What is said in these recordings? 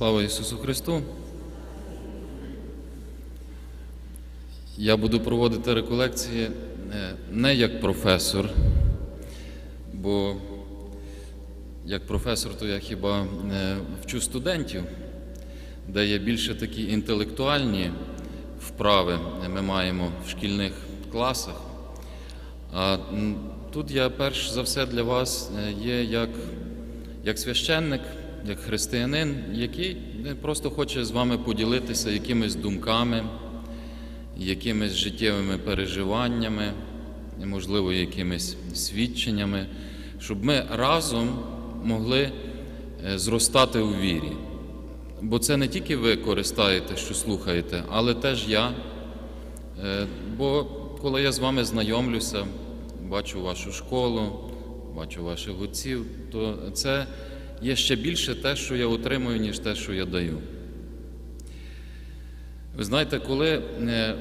Слава Ісусу Христу! Я буду проводити реколекції е, не як професор, бо як професор, то я хіба е, вчу студентів, де є більше такі інтелектуальні вправи ми маємо в шкільних класах. А тут я перш за все для вас е, є як, як священник, як християнин, який просто хоче з вами поділитися якимись думками, якимись життєвими переживаннями, можливо, якимись свідченнями, щоб ми разом могли е, зростати у вірі. Бо це не тільки ви користаєте, що слухаєте, але теж я. Е, Бо коли я з вами знайомлюся, бачу вашу школу, бачу ваших отців, то це є ще більше те, що я отримую, ніж те, що я даю. Ви знаєте, коли е,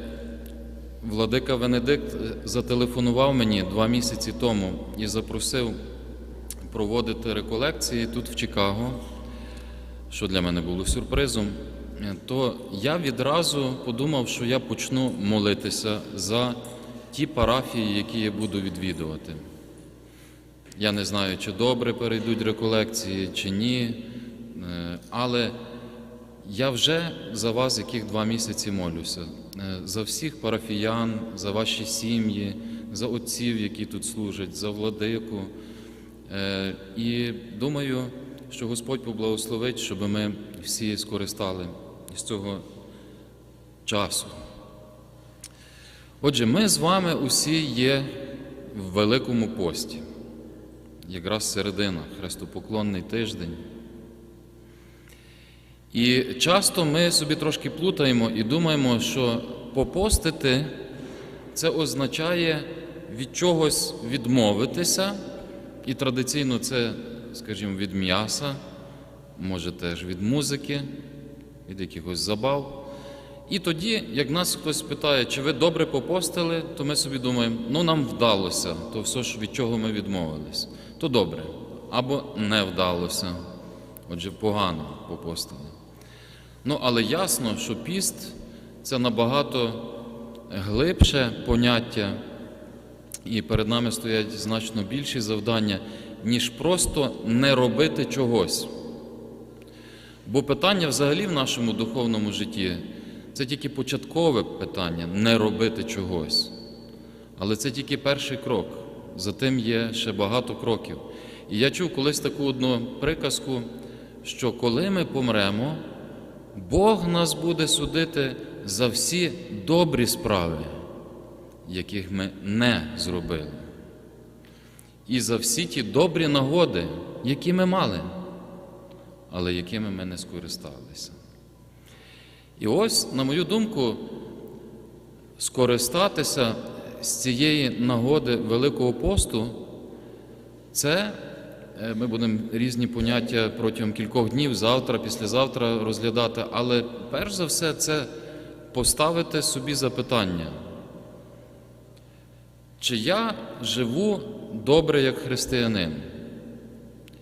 владика Венедикт е, зателефонував мені два місяці тому і запросив проводити реколекції тут в Чикаго, що для мене було сюрпризом, е, то я відразу подумав, що я почну молитися за ті парафії, які я буду відвідувати. Я не знаю, чи добре перейдуть реколекції, чи ні, е, але я вже за вас, яких два місяці молюся, Е, за всіх парафіян, за ваші сім'ї, за отців, які тут служать, за владику. Е, І думаю, що Господь поблагословить, щоб ми всі скористали з цього часу. Отже, ми з вами усі є в Великому пості, якраз середина, хрестопоклонний тиждень. І часто ми собі трошки плутаємо і думаємо, що попостити це означає від чогось відмовитися, і традиційно це, скажімо, від м'яса, може теж від музики, від якихось забав. І тоді, як нас хтось питає, чи ви добре попостили, то ми собі думаємо, ну нам вдалося, то все ж від чого ми відмовились, то добре. Або не вдалося, отже, погано попостили. Ну, але ясно, що піст це набагато глибше поняття, і перед нами стоять значно більші завдання, ніж просто не робити чогось. Бо питання взагалі в нашому духовному житті це тільки початкове питання не робити чогось. Але це тільки перший крок. За тим є ще багато кроків. І я чув колись таку одну приказку, що коли ми помремо, Бог нас буде судити за всі добрі справи, яких ми не зробили, і за всі ті добрі нагоди, які ми мали, але якими ми не скористалися. І ось, на мою думку, скористатися з цієї нагоди Великого посту, це е, ми будемо різні поняття протягом кількох днів, завтра, післязавтра розглядати, але перш за все, це поставити собі запитання, чи я живу добре як християнин?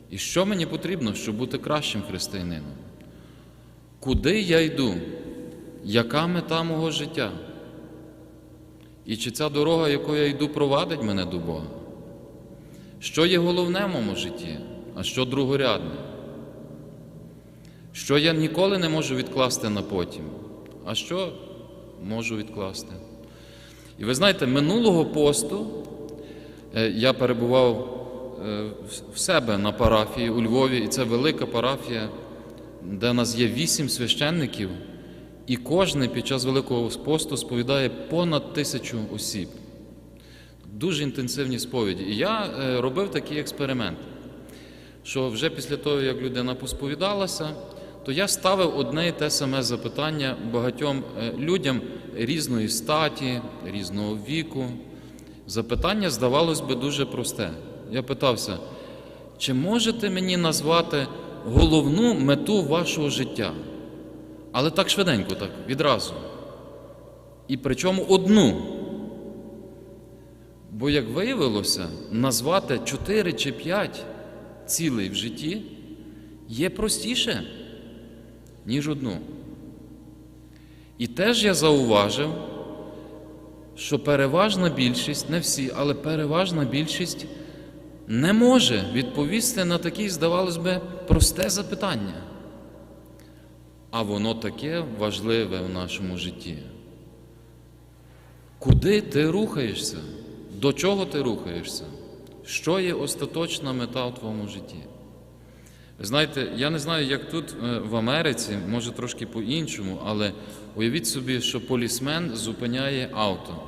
І що мені потрібно, щоб бути кращим християнином? Куди я йду? Яка мета мого життя? І чи ця дорога, якою я йду, провадить мене до Бога? Що є головне в моєму житті, а що другорядне? Що я ніколи не можу відкласти на потім, а що можу відкласти? І ви знаєте, минулого посту е, я перебував е, в себе на парафії у Львові, і це велика парафія, де нас є вісім священників, і кожен під час Великого посту сповідає понад тисячу осіб. Дуже інтенсивні сповіді. І я е, робив такий експеримент, що вже після того, як людина посповідалася, то я ставив одне і те саме запитання багатьом е, людям різної статі, різного віку. Запитання, здавалось би, дуже просте. Я питався, чи можете мені назвати головну мету вашого життя? Але так швиденько, так, відразу. І причому одну. Бо, як виявилося, назвати 4 чи 5 цілей в житті є простіше, ніж одну. І теж я зауважив, що переважна більшість, не всі, але переважна більшість не може відповісти на таке, здавалось би, просте запитання. А воно таке важливе в нашому житті. Куди ти рухаєшся? До чого ти рухаєшся? Що є остаточна мета в твоєму житті? Знаєте, я не знаю, як тут е, в Америці, може трошки по-іншому, але уявіть собі, що полісмен зупиняє авто.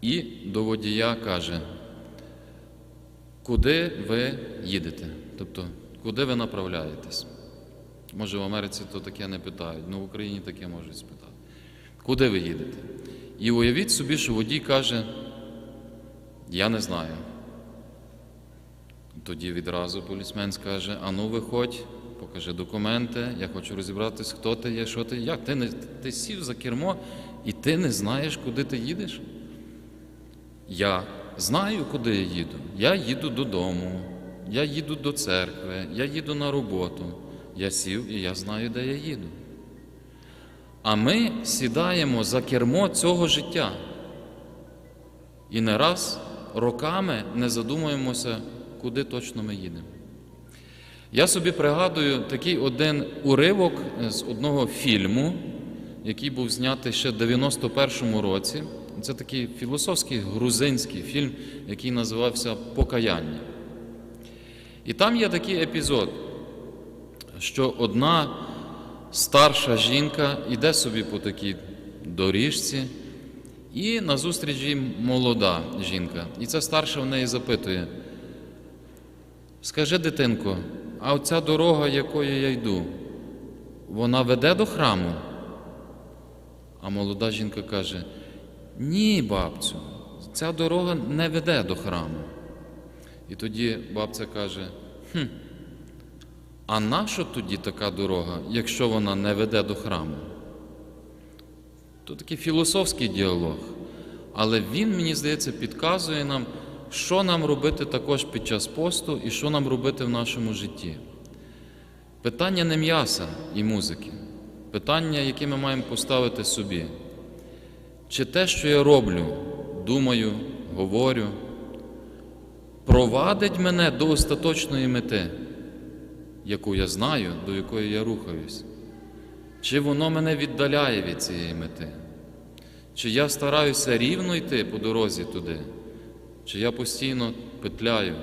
І до водія каже, куди ви їдете? Тобто, куди ви направляєтесь? Може, в Америці то таке не питають, але в Україні таке можуть спитати. Куди ви їдете? І уявіть собі, що водій каже, я не знаю. Тоді відразу полісмен скаже: а ну виходь, покажи документи, я хочу розібратись, хто ти є, що ти, як. Ти, не, ти сів за кермо і ти не знаєш, куди ти їдеш? Я знаю, куди я їду. Я їду додому, я їду до церкви, я їду на роботу. Я сів і я знаю, де я їду. А ми сідаємо за кермо цього життя. І не раз роками не задумуємося, куди точно ми їдемо. Я собі пригадую такий один уривок з одного фільму, який був знятий ще в 91-му році. Це такий філософський грузинський фільм, який називався Покаяння. І там є такий епізод, що одна старша жінка йде собі по такій доріжці, і назустріч їй молода жінка. І ця старша в неї запитує: Скажи, дитинко, а оця дорога, якою я йду, вона веде до храму? А молода жінка каже: Ні, бабцю, ця дорога не веде до храму. І тоді бабця каже: хм, а нащо тоді така дорога, якщо вона не веде до храму? То такий філософський діалог. Але він, мені здається, підказує нам, що нам робити також під час посту і що нам робити в нашому житті. Питання не м'яса і музики, питання, яке ми маємо поставити собі. Чи те, що я роблю, думаю, говорю, провадить мене до остаточної мети, яку я знаю, до якої я рухаюсь? Чи воно мене віддаляє від цієї мети? Чи я стараюся рівно йти по дорозі туди? Чи я постійно петляю?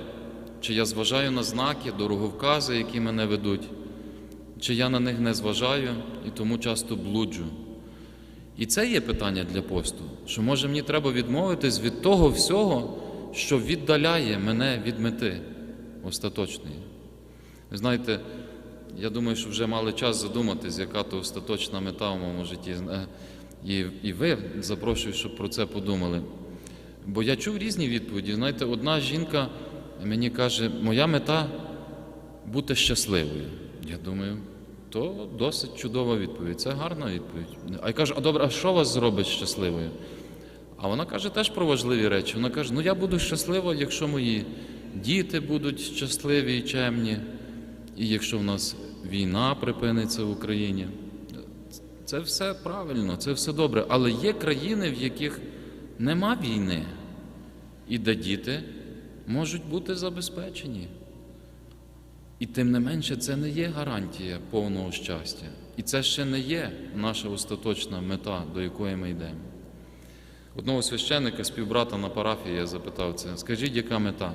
Чи я зважаю на знаки, дороговкази, які мене ведуть? Чи я на них не зважаю і тому часто блуджу? І це є питання для посту, що може мені треба відмовитись від того всього, що віддаляє мене від мети остаточної. Ви знаєте, я думаю, що вже мали час задуматись, яка то остаточна мета в моєму житті. Е, І, і ви запрошую, щоб про це подумали. Бо я чув різні відповіді. Знаєте, одна жінка мені каже, моя мета бути щасливою. Я думаю, то досить чудова відповідь. Це гарна відповідь. А я кажу, а добре, а що вас зробить щасливою? А вона каже теж про важливі речі. Вона каже: ну я буду щаслива, якщо мої діти будуть щасливі і чемні, і якщо в нас війна припиниться в Україні. Це все правильно, це все добре. Але є країни, в яких нема війни, і де діти можуть бути забезпечені. І тим не менше, це не є гарантія повного щастя. І це ще не є наша остаточна мета, до якої ми йдемо. Одного священника, співбрата на парафії, я запитав це, скажіть, яка мета?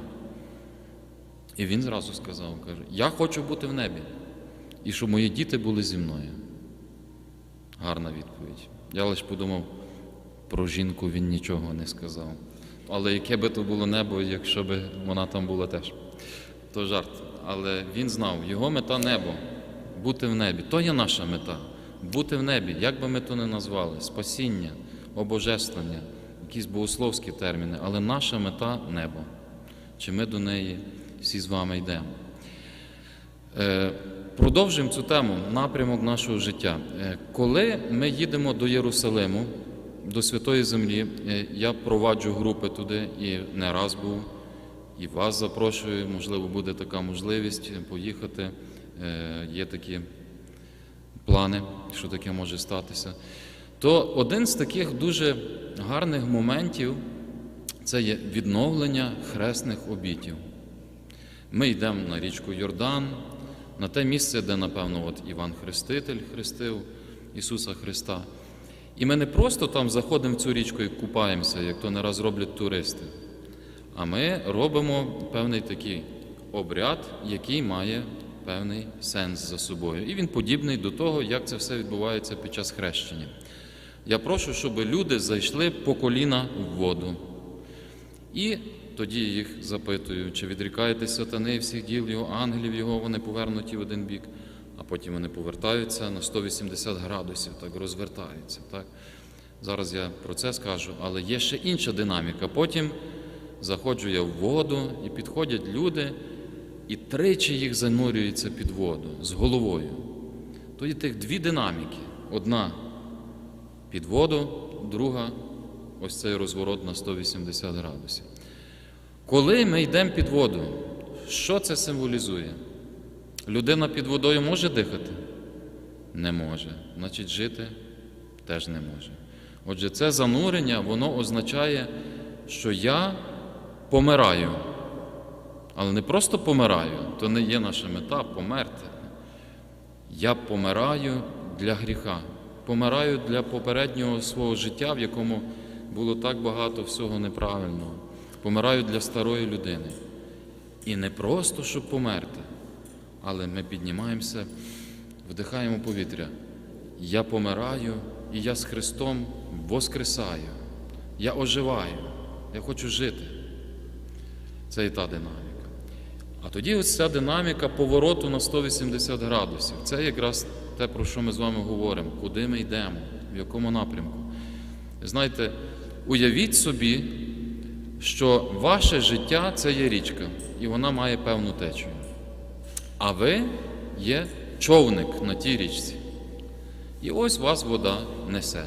І він зразу сказав, каже, я хочу бути в небі, і щоб мої діти були зі мною. Гарна відповідь. Я лише подумав, про жінку він нічого не сказав. Але яке би то було небо, якщо б вона там була теж. То жарт. Але він знав, його мета небо, бути в небі. То є наша мета. Бути в небі, як би ми то не назвали, спасіння, обожествлення, якісь богословські терміни, але наша мета небо. Чи ми до неї всі з вами йдемо? Е, Продовжуємо цю тему, напрямок нашого життя. Е, Коли ми їдемо до Єрусалиму, до Святої Землі, е, я проваджу групи туди і не раз був, і вас запрошую, можливо, буде така можливість поїхати. Є такі плани, що таке може статися, то один з таких дуже гарних моментів це є відновлення хресних обітів. Ми йдемо на річку Йордан, на те місце, де, напевно, от Іван Хреститель хрестив Ісуса Христа. І ми не просто там заходимо в цю річку і купаємося, як то не раз роблять туристи. А ми робимо певний такий обряд, який має певний сенс за собою. І він подібний до того, як це все відбувається під час хрещення. Я прошу, щоб люди зайшли по коліна в воду. І тоді їх запитую, чи відрікаєтесь сатани всіх діл його, ангелів його, вони повернуті в один бік, а потім вони повертаються на 180 градусів, так розвертаються. Так? Зараз я про це скажу, але є ще інша динаміка. Потім заходжу я в воду і підходять люди, і тричі їх занурюється під воду з головою. То є тих дві динаміки. Одна під воду, друга ось цей розворот на 180 градусів. Коли ми йдемо під воду, що це символізує? Людина під водою може дихати? Не може. Значить, жити теж не може. Отже, це занурення, воно означає, що я помираю. Але не просто помираю, то не є наша мета померти. Я помираю для гріха, помираю для попереднього свого життя, в якому було так багато всього неправильного. Помираю для старої людини. І не просто, щоб померти, але ми піднімаємося, вдихаємо повітря. Я помираю, і я з Христом воскресаю. Я оживаю, я хочу жити. Це і та динаміка. А тоді ось ця динаміка повороту на 180 градусів. Це якраз те, про що ми з вами говоримо, куди ми йдемо, в якому напрямку. Знаєте, уявіть собі, що ваше життя це є річка, і вона має певну течію. А ви є човник на тій річці. І ось вас вода несе.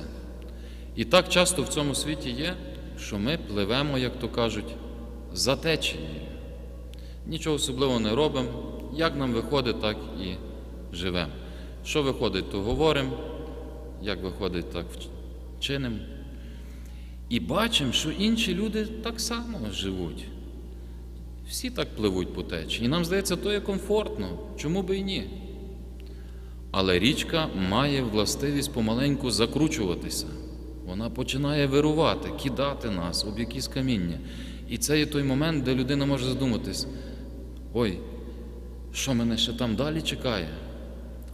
І так часто в цьому світі є, що ми пливемо, як то кажуть, за течією. Нічого особливого не робимо. Як нам виходить, так і живемо. Що виходить, то говоримо, як виходить, так чинимо. І бачимо, що інші люди так само живуть. Всі так пливуть по течії. І нам здається, то є комфортно. Чому би і ні? Але річка має властивість помаленьку закручуватися. Вона починає вирувати, кидати нас об якісь каміння. І це є той момент, де людина може задуматись: ой, що мене ще там далі чекає?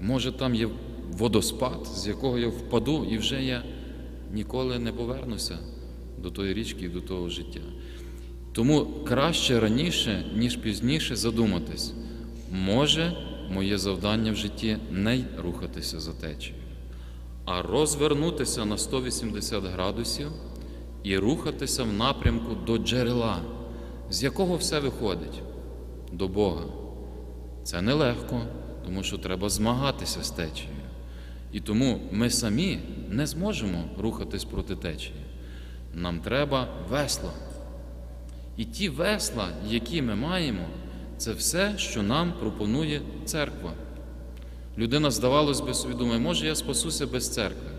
Може, там є водоспад, з якого я впаду, і вже я ніколи не повернуся до тої річки і до того життя. Тому краще раніше, ніж пізніше задуматись, може моє завдання в житті не рухатися за течією, а розвернутися на 180 градусів і рухатися в напрямку до джерела, з якого все виходить, до Бога. Це нелегко, тому що треба змагатися з течією. І тому ми самі не зможемо рухатись проти течії. Нам треба весла. І ті весла, які ми маємо, це все, що нам пропонує церква. Людина, здавалось би, собі думає, може я спасуся без церкви.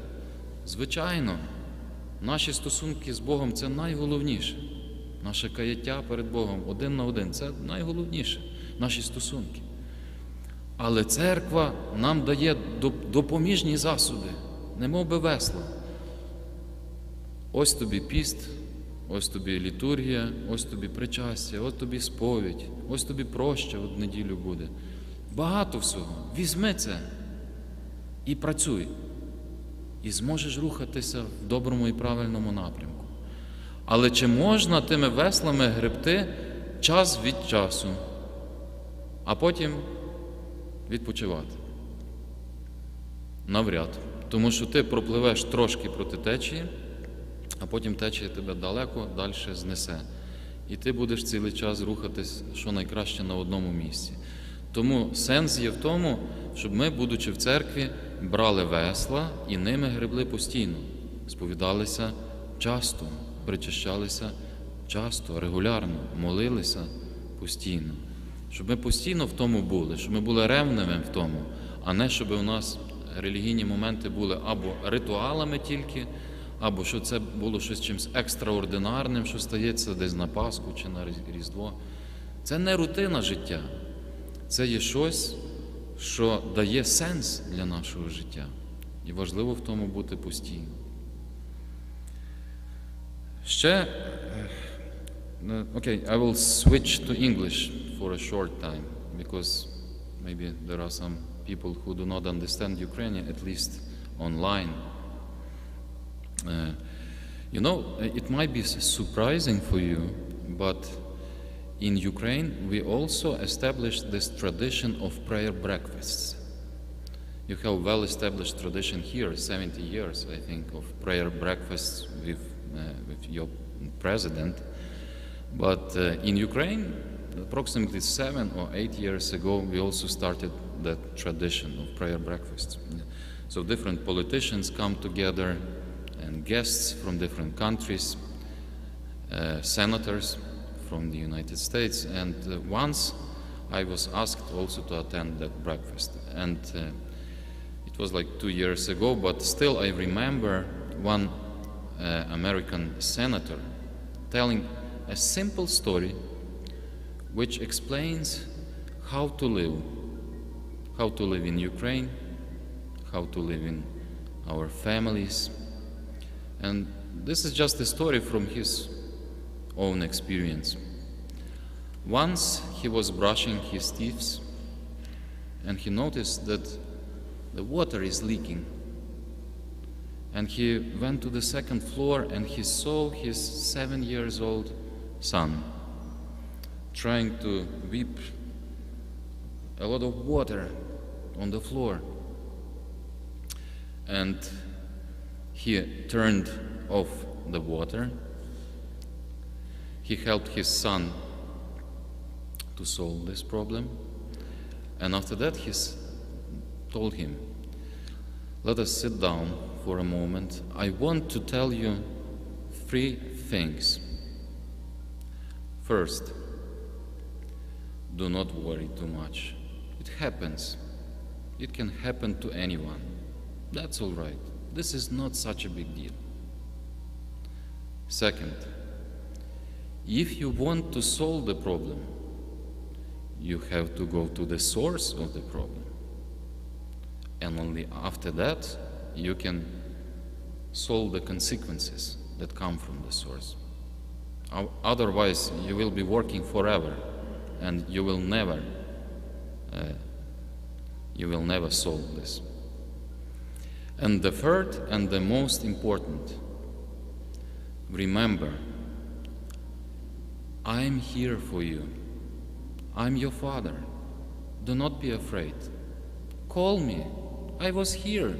Звичайно, наші стосунки з Богом це найголовніше. Наше каяття перед Богом один на один це найголовніше, наші стосунки. Але церква нам дає допоміжні засоби, немов би весла. Ось тобі піст, ось тобі літургія, ось тобі причастя, ось тобі сповідь, ось тобі проща в неділю буде. Багато всього. Візьми це і працюй. І зможеш рухатися в доброму і правильному напрямку. Але чи можна тими веслами гребти час від часу, а потім відпочивати? Навряд. Тому що ти пропливеш трошки проти течії, а потім течія тебе далеко далі знесе. І ти будеш цілий час рухатись що найкраще на одному місці. Тому сенс є в тому, щоб ми, будучи в церкві, брали весла і ними гребли постійно, сповідалися часто, причащалися часто, регулярно, молилися постійно. Щоб ми постійно в тому були, щоб ми були ревними в тому, а не щоб у нас релігійні моменти були або ритуалами тільки, або що це було щось чимось екстраординарним, що стається десь на Пасху чи на Різдво. Це не рутина життя. Це є щось, що дає сенс для нашого життя. І важливо в тому бути постійно. Ще е, No, okay, I will switch to English for a short time because maybe there are some people who do not understand Ukrainian, at least online. Uh, you know, it might be surprising for you, but in Ukraine we also established this tradition of prayer breakfasts. You have a well-established tradition here, 70 years, I think, of prayer breakfasts with, uh, with your president. But uh, in Ukraine, approximately seven or eight years ago, we also started that tradition of prayer breakfasts. So different politicians come together and guests from different countries, uh, senators from the United States, and uh, once I was asked also to attend that breakfast. And uh, it was like two years ago, but still I remember one uh, American senator telling a simple story which explains how to live, how to live in Ukraine, how to live in our families. And this is just a story from his own experience. Once he was brushing his teeth and he noticed that the water is leaking. And he went to the second floor and he saw his seven years old son trying to whip a lot of water on the floor. And he turned off the water. He helped his son to solve this problem. And after that, he told him, Let us sit down for a moment. I want to tell you three things. First, do not worry too much. It happens. It can happen to anyone. That's all right. This is not such a big deal. Second, if you want to solve the problem, you have to go to the source of the problem. And only after that, you can solve the consequences that come from the source. Otherwise, you will be working forever and you will never, uh, you will never solve this. And the third and the most important, remember, I'm here for you. I'm your father. Do not be afraid. Call me. I was here,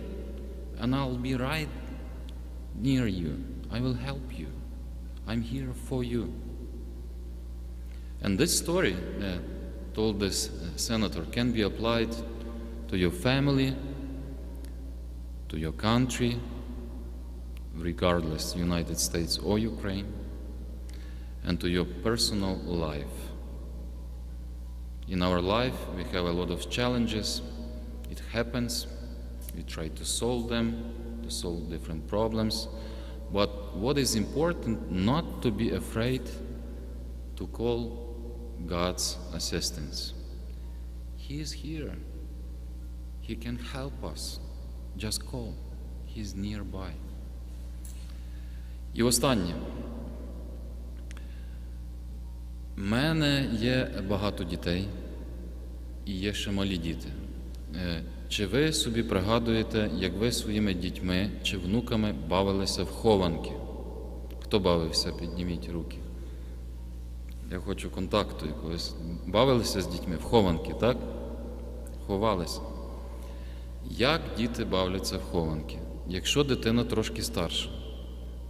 and I'll be right near you. I will help you. I'm here for you. And this story, uh, told this uh, senator, can be applied to your family, to your country, regardless United States or Ukraine, and to your personal life. In our life, we have a lot of challenges. It happens. We try to solve them, to solve different problems. But what is important, not to be afraid to call God's assistance. He is here. He can help us. Just call. He's nearby. І останнє. У мене є багато дітей і є ще малі діти. Е, Чи ви собі пригадуєте, як ви своїми дітьми чи внуками бавилися в хованки? Хто бавився? Підніміть руки. Я хочу контакту якогось. Бавилися з дітьми в хованки, так? Ховалися. Як діти бавляться в хованки? Якщо дитина трошки старша,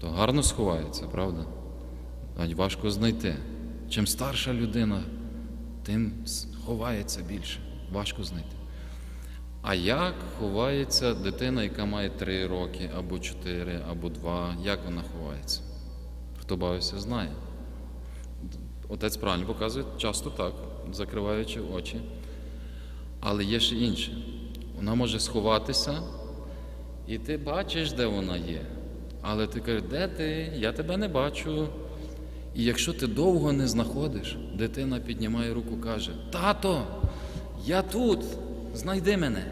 то гарно сховається, правда? Навіть важко знайти. Чим старша людина, тим ховається більше. Важко знайти. А як ховається дитина, яка має 3 роки, або 4, або 2, як вона ховається? Хто бавився, знає. Отець правильно показує, часто так, закриваючи очі. Але є ще інше. Вона може сховатися, і ти бачиш, де вона є. Але ти кажеш, де ти? Я тебе не бачу. І якщо ти довго не знаходиш, дитина піднімає руку каже: Тато, я тут, знайди мене.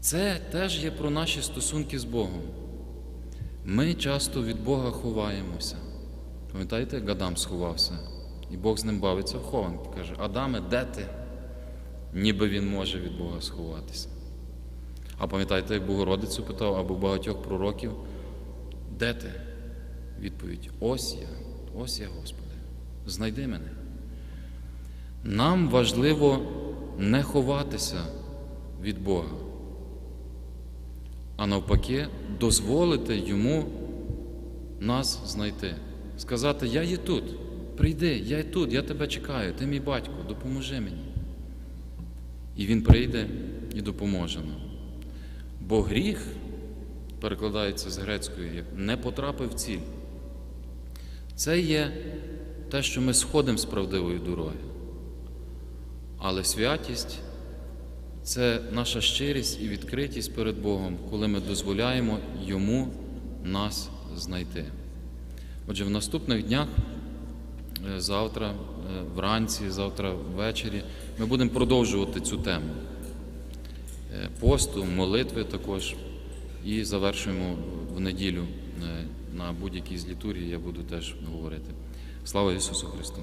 Це теж є про наші стосунки з Богом. Ми часто від Бога ховаємося. Пам'ятаєте, як Адам сховався? І Бог з ним бавиться в хованки. Каже, Адаме, де ти? Ніби він може від Бога сховатися. А пам'ятаєте, як Богородицю питав або багатьох пророків, де ти? Відповідь: Ось я, ось я, Господи, знайди мене. Нам важливо не ховатися від Бога, а навпаки, дозволити Йому нас знайти. Сказати, я є тут, прийди, я є тут, я тебе чекаю, ти мій батько, допоможи мені. І Він прийде і допоможе нам. Бо гріх, перекладається з грецької, не потрапив в ціль. Це є те, що ми сходимо з правдивої дороги. Але святість це наша щирість і відкритість перед Богом, коли ми дозволяємо Йому нас знайти. Отже, в наступних днях, завтра, е, вранці, завтра ввечері, ми будемо продовжувати цю тему Е, посту, молитви також. І завершуємо в неділю е, на будь-якій з літургії. я буду теж говорити. Слава Ісусу Христу!